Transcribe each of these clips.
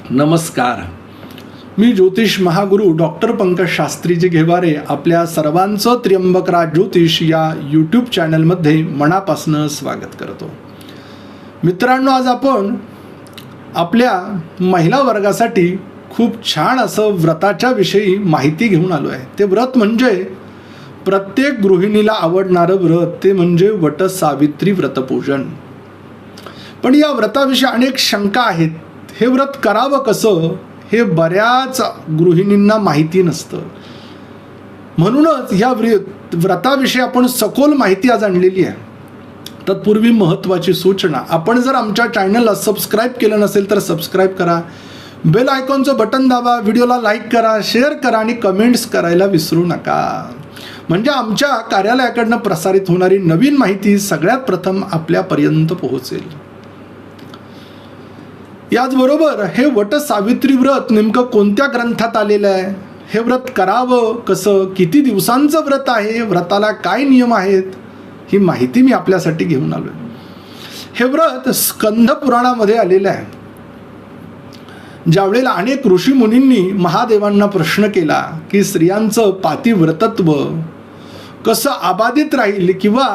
नमस्कार. मी ज्योतिष महागुरू डॉक्टर पंकज शास्त्रीजी घेवारे आपल्या सर्वांचं त्र्यंबकराज ज्योतिष या यूट्यूब चॅनलमध्ये मनापासनं स्वागत करतो. मित्रांनो आज आपण आपल्या महिला वर्गासाठी खूप छान असं व्रताच्या विषयी माहिती घेऊन आलो आहे ते व्रत म्हणजे प्रत्येक गृहिणीला आवडणारं व्रत ते म्हणजे वट सावित्री व्रतपूजन. पण या व्रताविषयी अनेक शंका आहेत. हे व्रत करावं कसं हे बऱ्याच गृहिणींना माहिती नसतं. म्हणूनच ह्या व्र- व्रताविषयी आपण सखोल माहिती आज आणलेली आहे. तत्पूर्वी महत्त्वाची सूचना. आपण जर आमच्या चॅनलला सबस्क्राईब केलं नसेल तर सबस्क्राईब करा. बेल आयकॉनचं बटन दाबा व्हिडिओला लाईक करा शेअर करा आणि कमेंट्स करायला विसरू नका. म्हणजे आमच्या कार्यालयाकडनं प्रसारित होणारी नवीन माहिती सगळ्यात प्रथम आपल्यापर्यंत पोहोचेल. याचबरोबर हे वट सावित्री व्रत नेमकं कोणत्या ग्रंथात आलेलं आहे? हे व्रत करावं कसं किती दिवसांचं व्रत आहे? व्रताला काय नियम आहेत? ही माहिती मी आपल्यासाठी घेऊन आलो हे व्रत स्कंध पुराणामध्ये आलेलं आहे. ज्यावेळेला अनेक ऋषी मुनींनी महादेवांना प्रश्न केला की स्त्रियांचं पातिव्रतत्व कसं अबाधित राहील किंवा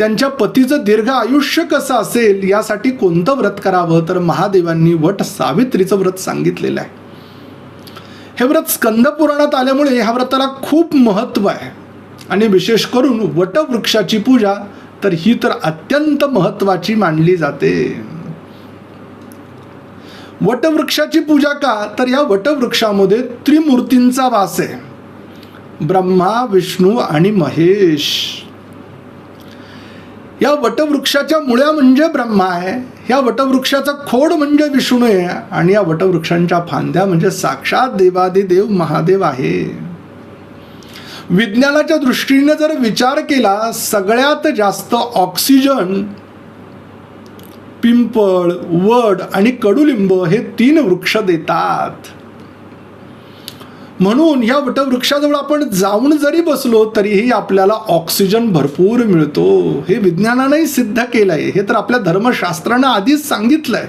त्यांच्या पतीचं दीर्घ आयुष्य कसं असेल यासाठी कोणतं व्रत करावं? तर महादेवांनी वट सावित्रीचं व्रत सांगितलेलं आहे. हे व्रत स्कंद पुराणात आल्यामुळे ह्या व्रताला खूप महत्त्व आहे. आणि विशेष करून वटवृक्षाची पूजा तर ही तर अत्यंत महत्त्वाची मानली जाते. वटवृक्षाची पूजा का? तर या वटवृक्षामध्ये त्रिमूर्तींचा वास आहे. ब्रह्मा विष्णू आणि महेश. या वटवृक्षाच्या मुळ्या म्हणजे ब्रह्मा आहे या वटवृक्षाचा खोड म्हणजे विष्णू आहे आणि या वटवृक्षांच्या फांद्या म्हणजे साक्षात देवादिदेव महादेव आहे. विज्ञानाच्या दृष्टीने जर विचार केला सगळ्यात जास्त ऑक्सिजन पिंपळ वड आणि कडुलिंब हे तीन वृक्ष देतात. म्हणून या वटवृक्षाजवळ आपण जाऊन जरी बसलो तरीही आपल्याला ऑक्सिजन भरपूर मिळतो. हे विज्ञानानेही सिद्ध केलंय. हे तर आपल्या धर्मशास्त्रानं आधीच सांगितलंय.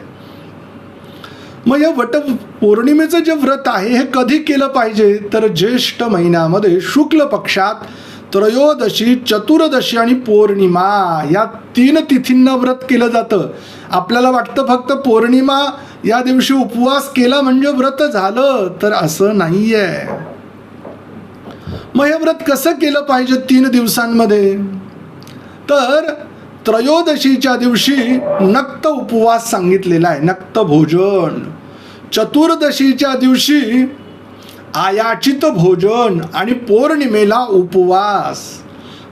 मग या वट पौर्णिमेचं जे व्रत आहे हे कधी केलं पाहिजे? तर ज्येष्ठ महिन्यामध्ये शुक्ल पक्षात त्रयोदशी चतुर्दशी आणि पौर्णिमा या तीन तिथींना व्रत केलं जातं. आपल्याला वाटतं फक्त पौर्णिमा या दिवशी उपवास केला म्हणजे व्रत झालं तर असं नाहीये. मग हे व्रत कसं केलं पाहिजे तीन दिवसांमध्ये? तर त्रयोदशीच्या दिवशी नक्त उपवास सांगितलेला आहे नक्त भोजन. चतुर्दशीच्या दिवशी आयाचित भोजन आणि पौर्णिमेला उपवास.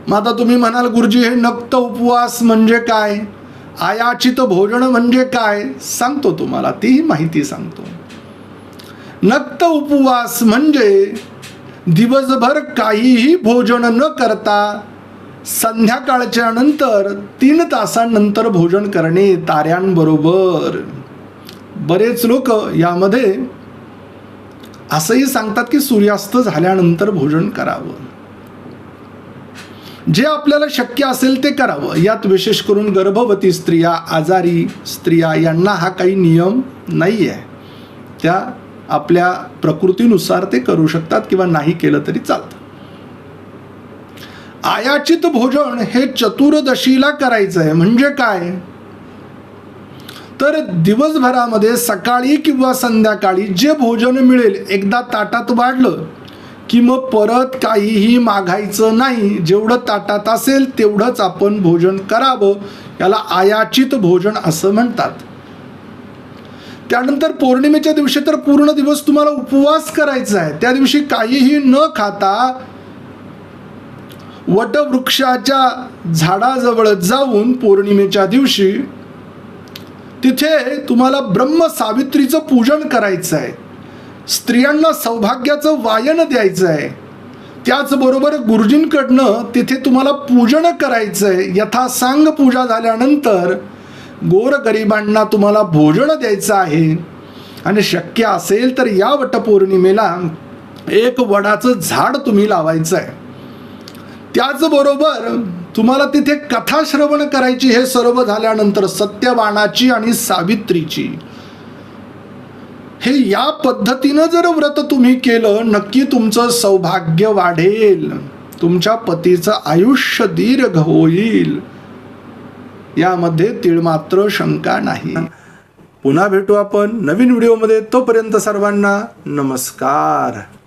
मग आता तुम्ही म्हणाल गुरुजी हे नक्त उपवास म्हणजे काय? आयाचित भोजन म्हणजे काय? सांगतो तुम्हाला तीही माहिती सांगतो. नक्त उपवास म्हणजे दिवसभर काहीही भोजन न करता संध्याकाळच्या नंतर तीन तासांनंतर भोजन करणे ताऱ्यांबरोबर. बरेच लोक यामध्ये असंही सांगतात की सूर्यास्त झाल्यानंतर भोजन करावं. जे आपल्याला शक्य असेल ते करावं. यात विशेष करून गर्भवती स्त्रिया आजारी स्त्रिया यांना हा काही नियम नाही आहे त्या आपल्या प्रकृतीनुसार ते करू शकतात किंवा नाही केलं तरी चालतं. आयाचित भोजन हे चतुर्दशीला करायचं आहे म्हणजे काय? तर दिवसभरामध्ये सकाळी किंवा संध्याकाळी जे भोजन मिळेल एकदा ताटात वाढलं की मग परत काहीही मागायचं नाही. जेवढं ताटात असेल तेवढंच आपण भोजन करावं. याला आयाचित भोजन असं म्हणतात. त्यानंतर पौर्णिमेच्या दिवशी तर पूर्ण दिवस तुम्हाला उपवास करायचा आहे. त्या दिवशी काहीही न खाता वटवृक्षाच्या झाडाजवळ जाऊन पौर्णिमेच्या दिवशी तिथे तुम्हाला ब्रह्म सावित्रीचं पूजन करायचं आहे. स्त्रियांना सौभाग्याचं वायन द्यायचं आहे. त्याचबरोबर गुरुजींकडनं तिथे तुम्हाला पूजन करायचं आहे. यथासांग पूजा झाल्यानंतर गोरगरिबांना तुम्हाला भोजन द्यायचं आहे. आणि शक्य असेल तर या वटपौर्णिमेला एक वडाचं झाड तुम्ही लावायचं आहे. त्याचबरोबर तुम्हाला तिथे कथा श्रवण करायची हे सर्व झाल्यानंतर सत्यवानाची आणि सावित्रीची. हे या पद्धतीनं जर व्रत तुम्ही केलं नक्की तुमचं सौभाग्य वाढेल. तुमच्या पतीचं आयुष्य दीर्घ होईल. यामध्ये तिळमात्र शंका नाही. पुन्हा भेटू आपण नवीन व्हिडिओमध्ये. तोपर्यंत सर्वांना नमस्कार.